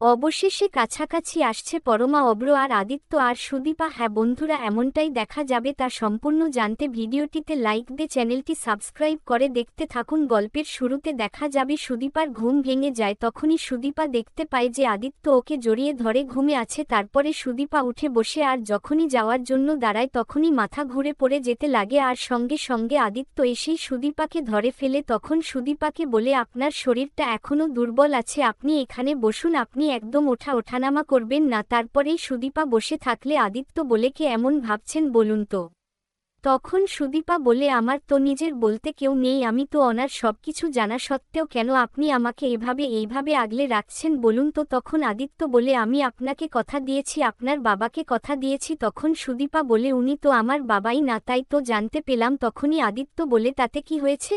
অবশেষে কাছাকাছি আসছে পরমা অব্র আর আদিত্য আর সুদীপা। হ্যাঁ বন্ধুরা, এমনটাই দেখা যাবে তা সম্পূর্ণ জানতে। ভিডিওটিতে লাইক দে চ্যানেলটি সাবস্ক্রাইব করে দেখতে থাকুন। গল্পের শুরুতে দেখা যাবে সুদীপার ঘুম ভেঙে যায়। তখনই সুদীপা দেখতে পায় যে আদিত্য ওকে জড়িয়ে ধরে ঘুমে আছে। তারপরে সুদীপা উঠে বসে আর যখনই যাওয়ার জন্য দাঁড়ায় তখনই মাথা ঘুরে পড়ে যেতে লাগে আর সঙ্গে সঙ্গে আদিত্য এসেই সুদীপাকে ধরে ফেলে। তখন সুদীপাকে বলে, আপনার শরীরটা এখনও দুর্বল আছে। আপনি এখানে বসুন। আপনি একদম ওঠা ওঠানামা করবেন না, তারপরেই সুদীপা বসে থাকলে আদিত্য বলে কে এমন ভাবছেন বলুন তো। তখন সুদীপা বলে, আমার তো নিজের বলতে কেউ নেই, আমি তো অনার সবকিছু জানা সত্ত্বেও কেন আপনি আমাকে এভাবে, এইভাবে আগলে রাখছেন বলুন তো? তখন আদিত্য বলে, আমি আপনাকে কথা দিয়েছি, আপনার বাবাকে কথা দিয়েছি। তখন সুদীপা বলে, উনি তো আমার বাবাই না, তাই তো জানতে পেলাম। তখনই আদিত্য বলে, তাতে কি হয়েছে?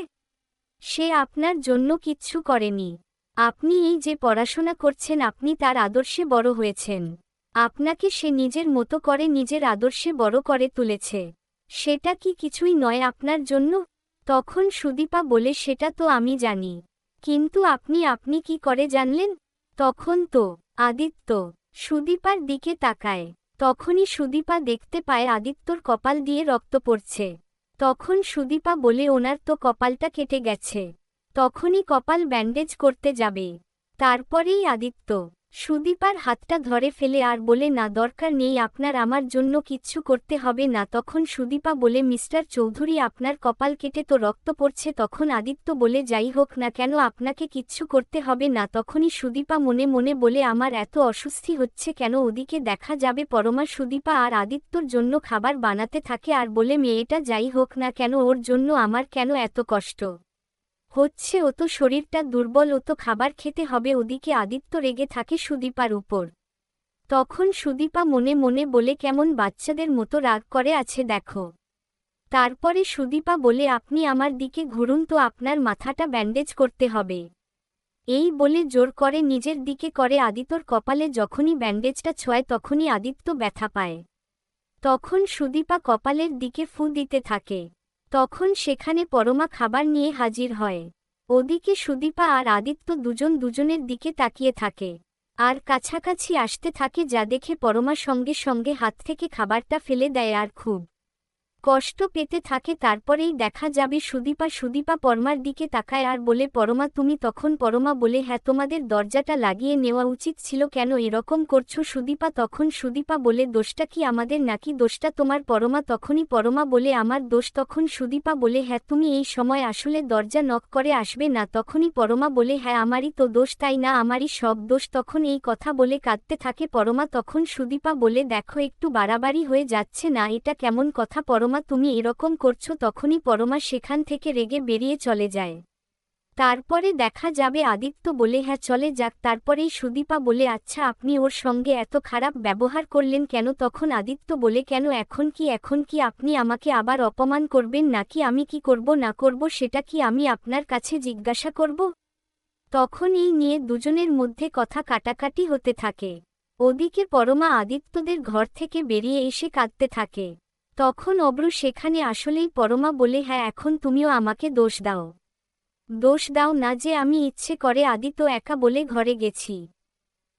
সে আপনার জন্য কিচ্ছু করেনি। আপনি এই যে পড়াশোনা করছেন, আপনি তার আদর্শে বড় হয়েছেন। আপনাকে সে নিজের মতো করে নিজের আদর্শে বড় করে তুলেছে। সেটা কি কিছুই নয় আপনার জন্য? তখন সুদীপা বলে, সেটা তো আমি জানি। কিন্তু আপনি আপনি কি করে জানলেন? তখন তো, আদিত্য সুদীপার দিকে তাকায়। তখনই সুদীপা দেখতে পায় আদিত্যর কপাল দিয়ে রক্ত পড়ছে। তখন সুদীপা বলে, ওনার তো কপালটা কেটে গেছে। তখনই কপাল ব্যান্ডেজ করতে যাবে। তারপরেই আদিত্য, সুদীপার হাতটা ধরে ফেলে আর বলে, না, দরকার নেই, আপনার আমার জন্য কিচ্ছু করতে হবে না। তখন সুদীপা বলে, মিস্টার চৌধুরী, আপনার কপাল কেটে তো রক্ত পড়ছে। তখন আদিত্য বলে, যাই হোক না কেন, আপনাকে কিচ্ছু করতে হবে না। তখনই সুদীপা মনে মনে বলে, আমার এত অসুস্থি হচ্ছে কেন? ওদিকে দেখা যাবে পরমা, সুদীপা আর আদিত্যর জন্য খাবার বানাতে থাকে। আর বলে, মেয়েটা যাই হোক না কেন, ওর জন্য আমার কেন এত কষ্ট? হচ্ছে ও তো শরীরটা দুর্বল, ও তো খাবার খেতে হবে, ওদিকে আদিত্য রেগে থাকে সুদীপার উপর। তখন সুদীপা মনে মনে বলে, কেমন বাচ্চাদের মতো রাগ করে আছে, দেখো। তারপরে সুদীপা বলে, আপনি আমার দিকে ঘুরুন, তো আপনার মাথাটা ব্যান্ডেজ করতে হবে। এই বলে জোর করে নিজের দিকে করে আদিত্যর কপালে, যখনই ব্যান্ডেজটা ছোঁয় তখনই আদিত্য ব্যথা পায়। তখন সুদীপা কপালের দিকে ফু দিতে থাকে। তখন সেখানে পরমা খাবার নিয়ে হাজির হয়। ওদিকে সুদীপা আর আদিত্য দুজন দুজনের দিকে তাকিয়ে থাকে। আর কাছাকাছি আসতে থাকে যা দেখে পরমা সঙ্গে সঙ্গে হাত থেকে খাবারটা ফেলে দেয় আর খুব কষ্ট পেতে থাকে, তারপরেই দেখা যাবে সুদীপা সুদীপা পরমার দিকে তাকায় আর বলে, পরমা, তুমি তখন পরমা বলে হ্যাঁ তোমাদের দরজাটা লাগিয়ে নেওয়া উচিত ছিল কেন? এরকম করছ সুদীপা তখন? সুদীপা বলে, দোষটা কি আমাদের নাকি? দোষটা তোমার। পরমা তখনই পরমা বলে, আমার দোষ তখন সুদীপা বলে হ্যাঁ তুমি এই সময় আসলে দরজা নক করে আসবে না? তখনই পরমা বলে হ্যাঁ আমারই তো দোষ, তাই না? আমারই সব দোষ। তখন এই কথা বলে কাঁদতে থাকে পরমা। তখন সুদীপা বলে, দেখো, একটু বাড়াবাড়ি হয়ে যাচ্ছে না? এটা কেমন কথা? পরমা তুমি এরকম করছ তখনই পরমা সেখান থেকে রেগে বেরিয়ে চলে যায়। তারপরে দেখা যাবে আদিত্য বলে হ্যাঁ চলে যাক। তারপরেই সুদীপা বলে আচ্ছা আপনি ওর সঙ্গে এত খারাপ ব্যবহার করলেন কেন? তখন আদিত্য বলে, কেন, এখন কি এখন কি আপনি আমাকে আবার অপমান করবেন? নাকি আমি কি করব, না করব, সেটা কি আমি আপনার কাছে জিজ্ঞাসা করব? তখন এই নিয়ে দুজনের মধ্যে কথা কাটাকাটি হতে থাকে। ওদিকে পরমা আদিত্যদের ঘর থেকে বেরিয়ে এসে কাঁদতে থাকে। তখন অব্রু সেখানে আসলেই পরমা বলে হ্যাঁ এখন তুমিও আমাকে দোষ দাও। দোষ দাও না যে আমি ইচ্ছে করে আদি তো একা বলে ঘরে গেছি।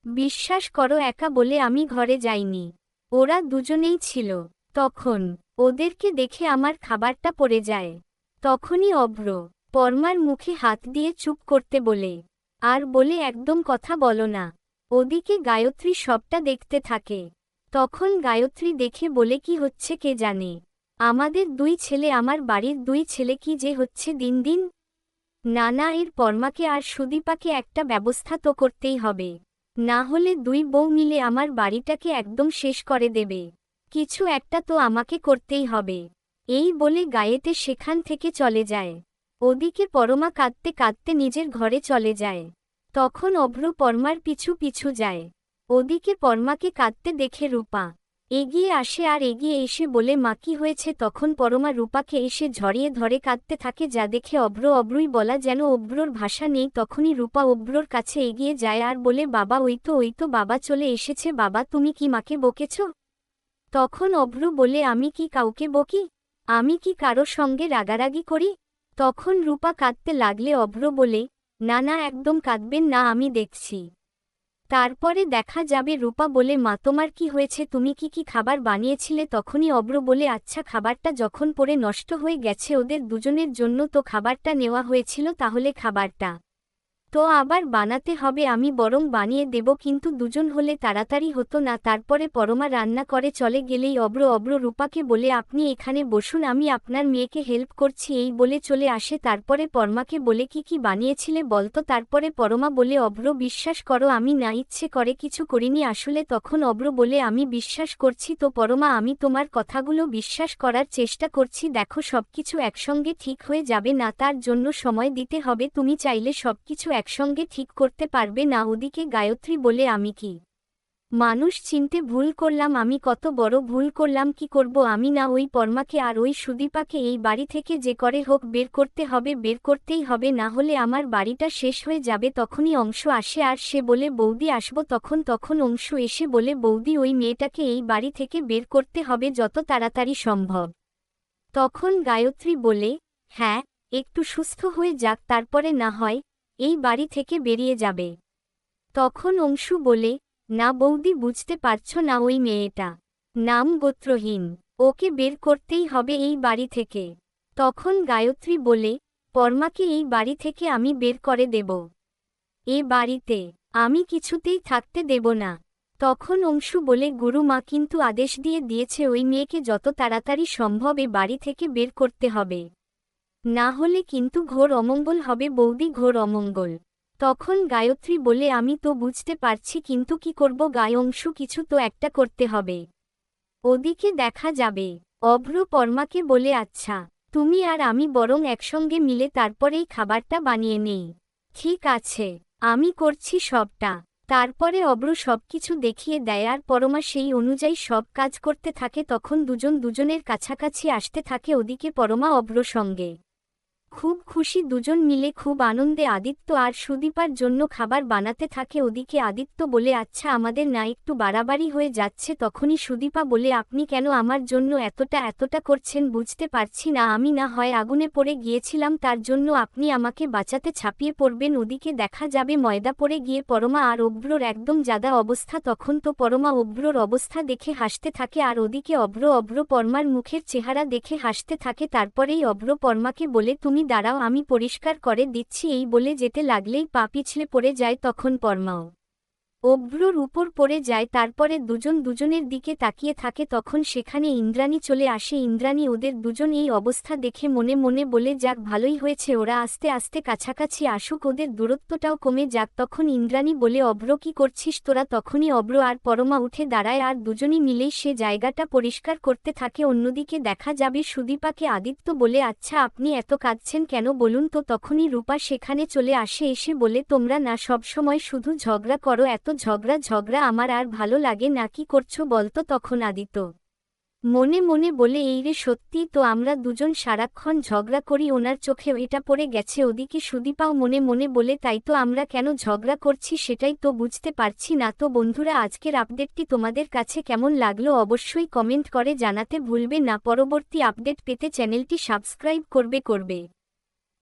বিশ্বাস করো, একা বলে আমি ঘরে যাইনি। ওরা দুজনেই ছিল। তখন ওদেরকে দেখে আমার খাবারটা পড়ে যায়। তখনই অব্র পরমার মুখে হাত দিয়ে চুপ করতে বলে, আর বলে একদম কথা বলো না। ওদিকে গায়ত্রী সবটা দেখতে থাকে। তখন গায়ত্রী দেখে বলে, কি হচ্ছে কে জানে? আমাদের দুই ছেলে, আমার বাড়ির দুই ছেলে কি যে হচ্ছে দিন দিন? নানা, এর পরমাকে আর সুদীপাকে একটা ব্যবস্থা তো করতেই হবে। না হলে দুই বউ মিলে আমার বাড়িটাকে একদম শেষ করে দেবে। কিছু একটা তো আমাকে করতেই হবে। এই বলে গায়েতে সেখান থেকে চলে যায়। ওদিকে পরমা কাঁদতে কাঁদতে নিজের ঘরে চলে যায়। তখন অভ্র পরমার পিছু পিছু যায়। ওদিকে পরমাকে কাঁদতে দেখে রূপা। এগিয়ে আসে আর এগিয়ে এসে বলে, মা, কি হয়েছে? তখন পরমা রূপাকে এসে ঝরিয়ে ধরে কাঁদতে থাকে, যা দেখে অব্র অব্রুই বলা যেন অব্রোর ভাষা নেই। তখনই রূপা অব্রোর কাছে এগিয়ে যায় আর বলে, বাবা, ওই তো ওই তো, বাবা চলে এসেছে। বাবা, তুমি কি মাকে বকেছ? তখন অব্র বলে, আমি কি কাউকে বকি? আমি কি কারও সঙ্গে রাগারাগি করি? তখন রূপা কাঁদতে লাগলে অভ্র বলে, না না, একদম কাঁদবেন না, আমি দেখছি। তারপরে দেখা যাবে রূপা বলে, মা, তোমার কি হয়েছে? তুমি কি কি খাবার বানিয়েছিলে? তখনই অব্র বলে আচ্ছা খাবারটা যখন পরে নষ্ট হয়ে গেছে, ওদের দুজনের জন্য তো খাবারটা নেওয়া হয়েছিল, তাহলে খাবারটা তো আবার বানাতে হবে, আমি বরং বানিয়ে দেব। কিন্তু দুজন হলে তাড়াতাড়ি হতো না, তারপরে পরমা রান্না করে চলে গেলেই অব্র অব্র রূপাকে বলে, আপনি এখানে বসুন, আমি আপনার মেয়েকে হেল্প করছি। এই বলে চলে আসে। তারপরে পরমাকে বলে, কি কি বানিয়েছিলে বলতো? তারপরে পরমা বলে অব্র বিশ্বাস করো, আমি না ইচ্ছে করে কিছু করিনি। আসলে তখন অব্র বলে, আমি বিশ্বাস করছি তো পরমা, আমি তোমার কথাগুলো বিশ্বাস করার চেষ্টা করছি। দেখো, সবকিছু একসঙ্গে ঠিক হয়ে যাবে না, তার জন্য সময় দিতে হবে। তুমি চাইলে সবকিছু একসঙ্গে ঠিক করতে পারবে না ওদিকে গায়ত্রী বলে আমি কি? মানুষ চিনতে ভুল করলাম, আমি কত বড় ভুল করলাম, কি করব আমি না ওই পরমাকে আর ওই সুদীপাকে এই বাড়ি থেকে যে করে হোক বের করতে হবে, বের করতেই হবে, না হলে আমার বাড়িটা শেষ হয়ে যাবে, তখনই অংশ আসে আর সে বলে, বৌদি, আসব তখন তখন অংশ এসে বলে, বৌদি, ওই মেয়েটাকে এই বাড়ি থেকে বের করতে হবে যত তাড়াতাড়ি সম্ভব। তখন গায়ত্রী বলে হ্যাঁ একটু সুস্থ হয়ে যাক, তারপরে না হয় এই বাড়ি থেকে বেরিয়ে যাবে। তখন অংশু বলে, না বৌদি, বুঝতে পারছ না ওই মেয়েটা। নাম গোত্রহীন। ওকে বের করতেই হবে এই বাড়ি থেকে তখন গায়ত্রী বলে, পরমাকে এই বাড়ি থেকে আমি বের করে দেব। এ বাড়িতে আমি কিছুতেই থাকতে দেব না তখন অংশু বলে গুরুমা কিন্তু আদেশ দিয়ে দিয়েছে ওই মেয়েকে যত তাড়াতাড়ি সম্ভব এ বাড়ি থেকে বের করতে হবে। না হলে কিন্তু ঘোর অমঙ্গল হবে বৌদি ঘোর অমঙ্গল। তখন গায়ত্রী বলে, আমি তো বুঝতে পারছি কিন্তু কি করব গায় গায়ংশু কিছু তো একটা করতে হবে। ওদিকে দেখা যাবে। অভ্র পরমাকে বলে আচ্ছা তুমি আর আমি বরং একসঙ্গে মিলে তারপরেই খাবারটা বানিয়ে নেই। ঠিক আছে, আমি করছি সবটা। তারপরে অব্র সবকিছু দেখিয়ে দেয় আর পরমা সেই অনুযায়ী সব কাজ করতে থাকে। তখন দুজন দুজনের কাছাকাছি আসতে থাকে। ওদিকে পরমা অব্র সঙ্গে খুব খুশি দুজন মিলে খুব আনন্দে আদিত্য আর সুদীপার জন্য খাবার বানাতে থাকে ওদিকে আদিত্য বলে আচ্ছা আমাদের না একটু বাড়াবাড়ি হয়ে যাচ্ছে। তখনই সুদীপা বলে, আপনি কেন আমার জন্য এতটা এতটা করছেন বুঝতে পারছি না। আমি না হয় আগুনে পড়ে গিয়েছিলাম, তার জন্য আপনি আমাকে বাঁচাতে ছাপিয়ে পড়বেন। ওদিকে দেখা যাবে ময়দা পড়ে গিয়ে পরমা আর অব্রর একদম জাদা অবস্থা। তখন তো পরমা অব্রর অবস্থা দেখে হাসতে থাকে আর ওদিকে অব্র অব্র পরমার মুখের চেহারা দেখে হাসতে থাকে। তারপরেই অব্র পরমাকে বলে, তুমি দাঁড়াও, আমি পরিষ্কার করে দিচ্ছি এই বলে যেতে লাগলেই পা পিছলে পড়ে যায় তখন পরমাও। অভ্রর উপর পড়ে যায়, তারপরে দুজন দুজনের দিকে তাকিয়ে থাকে, তখন সেখানে ইন্দ্রাণী চলে আসে। ইন্দ্রাণী ওদের দুজন এই অবস্থা দেখে মনে মনে বলে, যাক, ভালোই হয়েছে, ওরা আস্তে আস্তে কাছাকাছি আসুক, ওদের দূরত্বটাও কমে যাক। তখন ইন্দ্রাণী বলে, অভ্র, কি করছিস তোরা? তখনই অভ্র আর পরমা উঠে দাঁড়ায় আর দুজনই মিলেই সে জায়গাটা পরিষ্কার করতে থাকে। অন্যদিকে দেখা যাবে, সুদীপাকে আদিত্য বলে আচ্ছা আপনি এত কাঁদছেন কেন বলুন তো? তখনই রূপা সেখানে চলে আসে, এসে বলে, তোমরা না সবসময় শুধু ঝগড়া করো, এত ঝগড়া ঝগড়া আমার আর ভালো লাগে না, কি করছ বলতো তখন আদিত মনে মনে বলে, এই রে সত্যি তো আমরা দুজন সারাক্ষণ ঝগড়া করি, ওনার চোখে এটা পড়ে গেছে, ওদিকে সুদীপাও মনে মনে বলে, তাই তো আমরা কেন ঝগড়া করছি সেটাই তো বুঝতে পারছি না, তো বন্ধুরা আজকের আপডেটটি তোমাদের কাছে কেমন লাগল অবশ্যই কমেন্ট করে জানাতে ভুলবে না, পরবর্তী আপডেট পেতে চ্যানেলটি সাবস্ক্রাইব করবে করবে।